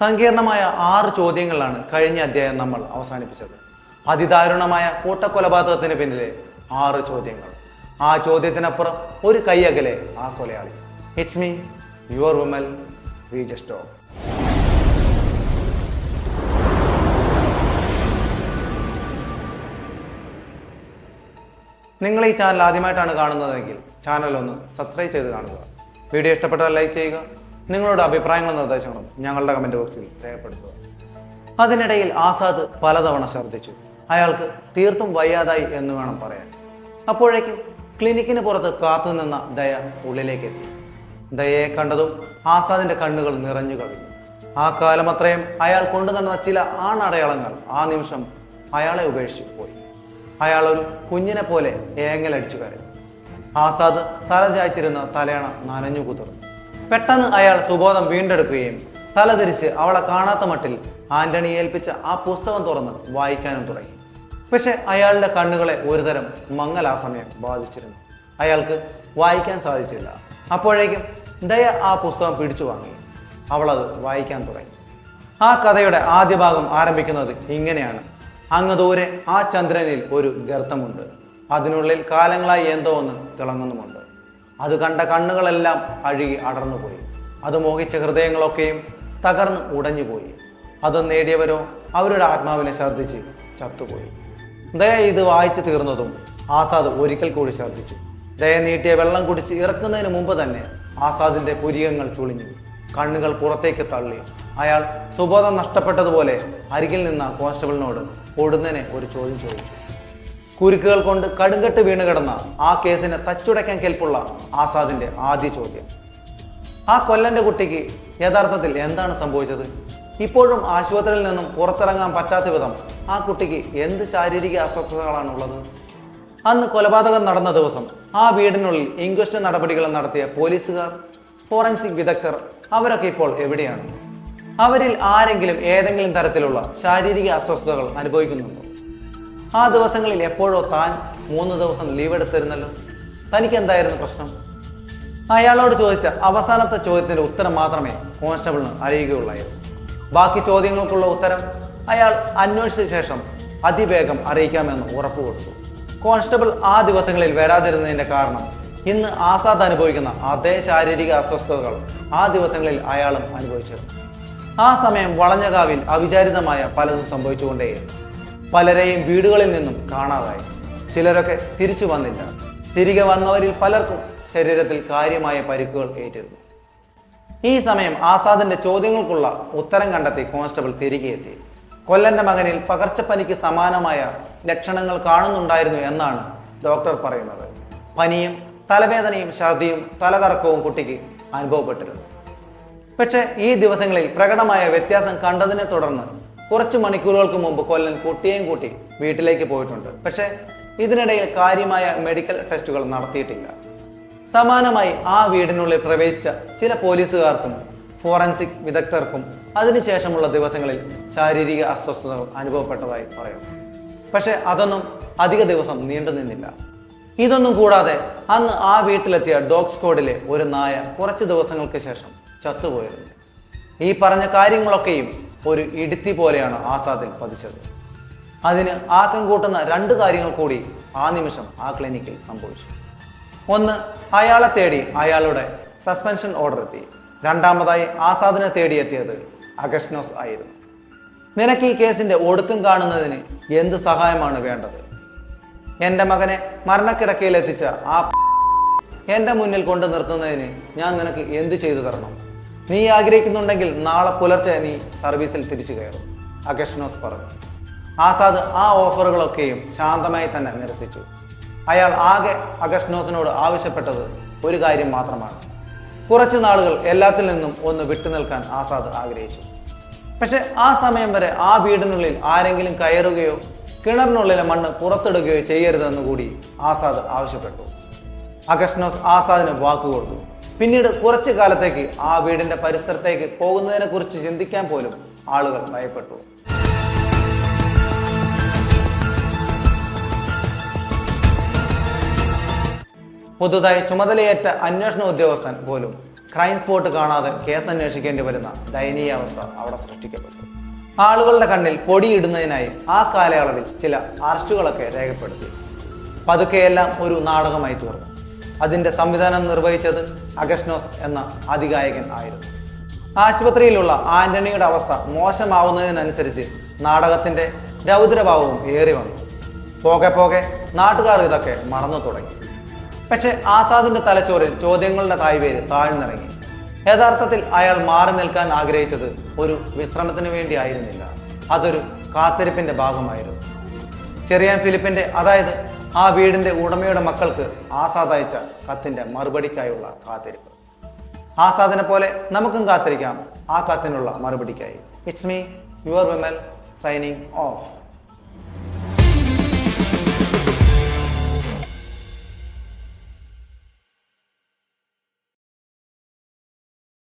സങ്കീർണമായ ആറ് ചോദ്യങ്ങളാണ് കഴിഞ്ഞ അധ്യായം നമ്മൾ അവസാനിപ്പിച്ചത്. അതിദാരുണമായ കൂട്ടക്കൊലപാതകത്തിന് പിന്നിലെ ആറ് ചോദ്യങ്ങൾ. ആ ചോദ്യത്തിനപ്പുറം ഒരു കൈയകലെ ആ കൊലയാളി. ഇറ്റ്സ് മീ യുവർ വുമൻ വി ജസ്റ്റോ നിങ്ങൾ ഈ ചാനൽ ആദ്യമായിട്ടാണ് കാണുന്നതെങ്കിൽ ചാനൽ ഒന്ന് സബ്സ്ക്രൈബ് ചെയ്ത് കാണുക. വീഡിയോ ഇഷ്ടപ്പെട്ടാൽ ലൈക്ക് ചെയ്യുക. നിങ്ങളുടെ അഭിപ്രായങ്ങളും നിർദ്ദേശങ്ങളും ഞങ്ങളുടെ കമന്റ് ബോക്സിൽ രേഖപ്പെടുത്തുക. അതിനിടയിൽ ആസാദ് പലതവണ ശ്രദ്ധിച്ചു അയാൾക്ക് തീർത്തും വയ്യാതായി എന്ന് വേണം പറയാൻ. അപ്പോഴേക്കും ക്ലിനിക്കിന് പുറത്ത് കാത്തുനിന്ന ദയ ഉള്ളിലേക്ക് എത്തി ദയയെ കണ്ടതും ആസാദിന്റെ കണ്ണുകൾ നിറഞ്ഞു കവിഞ്ഞു. ആ കാലം അത്രയും അയാൾ കൊണ്ടുനടന്ന ചില ആണടയാളങ്ങൾ ആ നിമിഷം അയാളെ ഉപേക്ഷിച്ചു പോയി. അയാൾ ഒരു കുഞ്ഞിനെ പോലെ ഏങ്ങലടിച്ചു കരഞ്ഞു. ആസാദ് തല ചായ്ച്ചിരുന്ന തലയണ നനഞ്ഞു കുതിർന്നു. പെട്ടെന്ന് അയാൾ സുബോധം വീണ്ടെടുക്കുകയും തലതിരിച്ച് അവളെ കാണാത്ത മട്ടിൽ ആന്റണി ഏൽപ്പിച്ച ആ പുസ്തകം തുറന്ന് വായിക്കാനും തുടങ്ങി. പക്ഷെ അയാളുടെ കണ്ണുകളെ ഒരുതരം മങ്ങൽ ആ സമയം ബാധിച്ചിരുന്നു. അയാൾക്ക് വായിക്കാൻ സാധിച്ചില്ല. അപ്പോഴേക്കും ദയ ആ പുസ്തകം പിടിച്ചു വാങ്ങി. അവളത് വായിക്കാൻ തുടങ്ങി. ആ കഥയുടെ ആദ്യ ഭാഗം ആരംഭിക്കുന്നത് ഇങ്ങനെയാണ്. അങ്ങ് ദൂരെ ആ ചന്ദ്രനിൽ ഒരു ഗർത്തമുണ്ട്. അതിനുള്ളിൽ കാലങ്ങളായി എന്തോ ഒന്ന് തിളങ്ങുന്നുമുണ്ട്. അത് കണ്ട കണ്ണുകളെല്ലാം അഴുകി അടർന്നുപോയി. അത് മോഹിച്ച ഹൃദയങ്ങളൊക്കെയും തകർന്ന് ഉടഞ്ഞുപോയി. അത് നേടിയവരോ അവരുടെ ആത്മാവിനെ ഛർദ്ദിച്ച് ചത്തുപോയി. ദയ ഇത് വായിച്ചു തീർന്നതും ആസാദ് ഒരിക്കൽ കൂടി ഛർദ്ദിച്ചു. ദയ നീട്ടിയ വെള്ളം കുടിച്ച് ഇറക്കുന്നതിന് മുമ്പ് തന്നെ ആസാദിന്റെ പുരികങ്ങൾ ചുളിഞ്ഞു. കണ്ണുകൾ പുറത്തേക്ക് തള്ളി. അയാൾ സുബോധം നഷ്ടപ്പെട്ടതുപോലെ അരികിൽ നിന്ന കോൺസ്റ്റബിളിനോട് പൊടുന്നനെ ഒരു ചോദ്യം ചോദിച്ചു. കുരുക്കുകൾ കൊണ്ട് കടുങ്കട്ട് വീണ് കിടന്ന ആ കേസിനെ തച്ചുടയ്ക്കാൻ കേൾപ്പുള്ള ആസാദിന്റെ ആദ്യ ചോദ്യം. ആ കൊല്ലന്റെ കുട്ടിക്ക് യഥാർത്ഥത്തിൽ എന്താണ് സംഭവിച്ചത്? ഇപ്പോഴും ആശുപത്രിയിൽ നിന്നും പുറത്തിറങ്ങാൻ പറ്റാത്ത വിധം ആ കുട്ടിക്ക് എന്ത് ശാരീരിക അസ്വസ്ഥതകളാണുള്ളത്? അന്ന് കൊലപാതകം നടന്ന ദിവസം ആ വീടിനുള്ളിൽ ഇൻക്വസ്റ്റ് നടപടികൾ നടത്തിയ പോലീസുകാർ ഫോറൻസിക് വിദഗ്ധർ അവരൊക്കെ ഇപ്പോൾ എവിടെയാണ്? അവരിൽ ആരെങ്കിലും ഏതെങ്കിലും തരത്തിലുള്ള ശാരീരിക അസ്വസ്ഥതകൾ അനുഭവിക്കുന്നുണ്ടോ? ആ ദിവസങ്ങളിൽ എപ്പോഴോ താൻ മൂന്ന് ദിവസം ലീവ് എടുത്തിരുന്നല്ലോ. തനിക്ക് എന്തായിരുന്നു പ്രശ്നം? അയാളോട് ചോദിച്ച അവസാനത്തെ ചോദ്യത്തിന്റെ ഉത്തരം മാത്രമേ കോൺസ്റ്റബിളിന് അറിയുകയുള്ളായിരുന്നു. ബാക്കി ചോദ്യങ്ങൾക്കുള്ള ഉത്തരം അയാൾ അന്വേഷിച്ച ശേഷം അതിവേഗം അറിയിക്കാമെന്ന് ഉറപ്പ് കൊടുത്തു കോൺസ്റ്റബിൾ ആ ദിവസങ്ങളിൽ വരാതിരുന്നതിന്റെ കാരണം ഇന്ന് ആസാദ് അനുഭവിക്കുന്ന അതേ ശാരീരിക അസ്വസ്ഥതകൾ ആ ദിവസങ്ങളിൽ അയാളും അനുഭവിച്ചിരുന്നു. ആ സമയം വളഞ്ഞകാവിൽ അവിചാരിതമായ പലതും സംഭവിച്ചുകൊണ്ടേയിരുന്നു. പലരെയും വീടുകളിൽ നിന്നും കാണാതായി. ചിലരൊക്കെ തിരിച്ചു വന്നില്ല. തിരികെ വന്നവരിൽ പലർക്കും ശരീരത്തിൽ കാര്യമായ പരിക്കുകൾ ഏറ്റിരുന്നു. ഈ സമയം ആസാദിന്റെ ചോദ്യങ്ങൾക്കുള്ള ഉത്തരം കണ്ടെത്തി കോൺസ്റ്റബിൾ തിരികെ എത്തി. കൊല്ലന്റെ മകനിൽ പകർച്ചപ്പനിക്ക് സമാനമായ ലക്ഷണങ്ങൾ കാണുന്നുണ്ടായിരുന്നു എന്നാണ് ഡോക്ടർ പറയുന്നത്. പനിയും തലവേദനയും ഛർദിയും തലകറക്കവും കുട്ടിക്ക് അനുഭവപ്പെട്ടിരുന്നു. പക്ഷേ ഈ ദിവസങ്ങളിൽ പ്രകടമായ വ്യത്യാസം കണ്ടതിനെ തുടർന്ന് കുറച്ച് മണിക്കൂറുകൾക്ക് മുമ്പ് കൊല്ലൻ കുട്ടിയെയും കൂട്ടി വീട്ടിലേക്ക് പോയിട്ടുണ്ട്. പക്ഷേ ഇതിനിടയിൽ കാര്യമായ മെഡിക്കൽ ടെസ്റ്റുകൾ നടത്തിയിട്ടില്ല. സമാനമായി ആ വീടിനുള്ളിൽ പ്രവേശിച്ച ചില പോലീസുകാർക്കും ഫോറൻസിക് വിദഗ്ധർക്കും അതിനുശേഷമുള്ള ദിവസങ്ങളിൽ ശാരീരിക അസ്വസ്ഥതകൾ അനുഭവപ്പെട്ടതായി പറയുന്നു. പക്ഷേ അതൊന്നും അധിക ദിവസം നീണ്ടു നിന്നില്ല. ഇതൊന്നും കൂടാതെ അന്ന് ആ വീട്ടിലെത്തിയ ഡോഗ് സ്ക്വാഡിലെ ഒരു നായ കുറച്ച് ദിവസങ്ങൾക്ക് ശേഷം ചത്തുപോയിരുന്നു. ഈ പറഞ്ഞ കാര്യങ്ങളൊക്കെയും ഒരു ഇടുത്തി പോലെയാണ് ആസാദിൽ പതിച്ചത്. അതിന് ആക്കം കൂട്ടുന്ന രണ്ട് കാര്യങ്ങൾ കൂടി ആ നിമിഷം ആ ക്ലിനിക്കിൽ സംഭവിച്ചു. ഒന്ന് അയാളെ തേടി അയാളുടെ സസ്പെൻഷൻ ഓർഡർ എത്തി. രണ്ടാമതായി ആസാദിനെ തേടിയെത്തിയത് അഗസ്നോസ് ആയിരുന്നു. നിനക്ക് ഈ കേസിന്റെ ഒടുക്കം കാണുന്നതിന് എന്ത് സഹായമാണ് വേണ്ടത്? എന്റെ മകനെ മരണക്കിടക്കയിൽ എത്തിച്ച ആ എന്റെ മുന്നിൽ കൊണ്ടു നിർത്തുന്നതിന് ഞാൻ നിനക്ക് എന്ത് ചെയ്തു തരണം? നീ ആഗ്രഹിക്കുന്നുണ്ടെങ്കിൽ നാളെ പുലർച്ചെ നീ സർവീസിൽ തിരിച്ചു കയറും. അഗസ്നോസ് പറഞ്ഞു. ആസാദ് ആ ഓഫറുകളൊക്കെയും ശാന്തമായി തന്നെ നിരസിച്ചു. അയാൾ ആകെ അഗസ്നോസിനോട് ആവശ്യപ്പെട്ടത് ഒരു കാര്യം മാത്രമാണ്. കുറച്ച് നാളുകൾ എല്ലാത്തിൽ നിന്നും ഒന്ന് വിട്ടുനിൽക്കാൻ ആസാദ് ആഗ്രഹിച്ചു. പക്ഷെ ആ സമയം വരെ ആ വീടിനുള്ളിൽ ആരെങ്കിലും കയറുകയോ കിണറിനുള്ളിലെ മണ്ണ് പുറത്തിടുകയോ ചെയ്യരുതെന്ന് കൂടി ആസാദ് ആവശ്യപ്പെട്ടു. അഗസ്നോസ് ആസാദിന് വാക്ക് കൊടുത്തു. പിന്നീട് കുറച്ചു കാലത്തേക്ക് ആ വീടിന്റെ പരിസരത്തേക്ക് പോകുന്നതിനെ കുറിച്ച് ചിന്തിക്കാൻ പോലും ആളുകൾ ഭയപ്പെട്ടു. പുതുതായി ചുമതലയേറ്റ അന്വേഷണ ഉദ്യോഗസ്ഥൻ പോലും ക്രൈം സ്പോട്ട് കാണാതെ കേസ് അന്വേഷിക്കേണ്ടി വരുന്ന ദയനീയ അവസ്ഥ അവിടെ സൃഷ്ടിക്കപ്പെട്ടു. ആളുകളുടെ കണ്ണിൽ പൊടിയിടുന്നതിനായി ആ കാലയളവിൽ ചില അറസ്റ്റുകളൊക്കെ രേഖപ്പെടുത്തി. പതുക്കെയെല്ലാം ഒരു നാടകമായി തീർന്നു. അതിന്റെ സംവിധാനം നിർവഹിച്ചത് അഗസ്നോസ് എന്ന അധികായകൻ ആയിരുന്നു. ആശുപത്രിയിലുള്ള ആന്റണിയുടെ അവസ്ഥ മോശമാവുന്നതിനനുസരിച്ച് നാടകത്തിന്റെ രൗദ്രഭാവവും ഏറി വന്നു. പോകെ പോകെ നാട്ടുകാർ ഇതൊക്കെ മറന്നു തുടങ്ങി. പക്ഷെ ആസാദിന്റെ തലച്ചോറിൽ ചോദ്യങ്ങളുടെ തായ്വേര് താഴ്ന്നിറങ്ങി. യഥാർത്ഥത്തിൽ അയാൾ മാറി നിൽക്കാൻ ആഗ്രഹിച്ചത് ഒരു വിശ്രമത്തിന് വേണ്ടിയായിരുന്നില്ല അതൊരു കാത്തിരിപ്പിന്റെ ഭാഗമായിരുന്നു. ചെറിയാൻ ഫിലിപ്പിന്റെ അതായത് ആ വീടിന്റെ ഉടമയുടെ മക്കൾക്ക് ആസാദ് അയച്ച കത്തിന്റെ മറുപടിക്കായുള്ള കാത്തിരിപ്പ്. ആസാദിനെ പോലെ നമുക്കും കാത്തിരിക്കാം. ആ കത്തിനുള്ള മറുപടിക്കായി. It's me your Vimal signing off